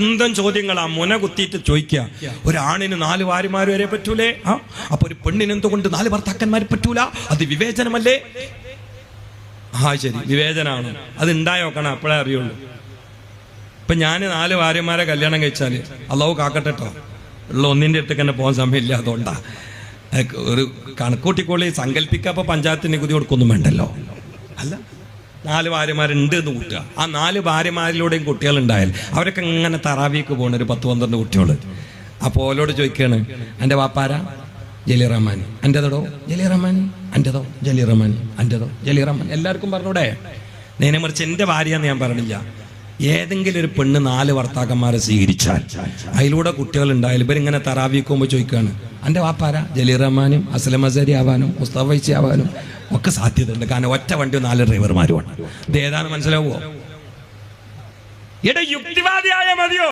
സ്വന്തം ചോദ്യങ്ങളാ മുന കുത്തിയിട്ട് ചോദിക്കുക. ഒരാണിന് നാല് വാരിമാര് വരെ പറ്റൂലേ? ആ? അപ്പൊ ഒരു പെണ്ണിന് എന്തുകൊണ്ട് നാല് ഭർത്താക്കന്മാർ പറ്റൂല? അത് വിവേചനമല്ലേ? ആ ശരി. വിവേചനമാണ് അത് ഉണ്ടായോക്കണം അപ്പോഴേ അറിയുള്ളൂ. ഇപ്പൊ ഞാൻ നാല് ഭാര്യമാരെ കല്യാണം കഴിച്ചാൽ അള്ളവ് കാക്കട്ടെ കേട്ടോ ഉള്ള ഒന്നിന്റെ അടുത്ത് തന്നെ പോകാൻ സമയമില്ല അതുകൊണ്ടാ. ഒരു കണക്കൂട്ടിക്കോളി സങ്കല്പിക്കുക അപ്പൊ പഞ്ചായത്ത് നികുതി കൊടുക്കൊന്നും വേണ്ടല്ലോ. നാല് ഭാര്യമാരുണ്ട് എന്ന് കൂട്ടുക. ആ നാല് ഭാര്യമാരിലൂടെയും കുട്ടികൾ ഉണ്ടായാൽ അവരൊക്കെ ഇങ്ങനെ തറാവിക്ക് പോകണ ഒരു പത്ത് പന്ത്രണ്ട് കുട്ടികൾ. അപ്പോൾ ഓലോട് ചോദിക്കുകയാണ് എന്റെ വാപ്പാരാ ജലി റഹ്മാൻ എന്റെതോ ജലി റഹ്മാൻ എന്റെതോ ജലി റഹ്മാൻ എന്റെതോ ജലി റഹ്മാൻ എല്ലാവർക്കും പറഞ്ഞൂടെ? നേനെ മറിച്ച് എന്റെ ഭാര്യയെന്ന് ഞാൻ പറഞ്ഞില്ല. ഏതെങ്കിലും ഒരു പെണ്ണ് നാല് ഭർത്താക്കന്മാരെ സ്വീകരിച്ചാൽ അതിലൂടെ കുട്ടികൾ ഉണ്ടായാലും ഇവരിങ്ങനെ തറാവിക്കുമ്പോൾ ചോദിക്കുകയാണ് എന്റെ വാപ്പാര ജലീർ റഹ്മാനും അസ്ലം അസരി ആവാനും മുസ്തഫൈസി ആവാനും ഒക്കെ സാധ്യതയുണ്ട്. കാരണം ഒറ്റ വണ്ടി നാല് ഡ്രൈവർമാരുമാണ്. ഇത് ഏതാണ് മനസ്സിലാവുമോ യുക്തിവാദിയായ മതിയോ?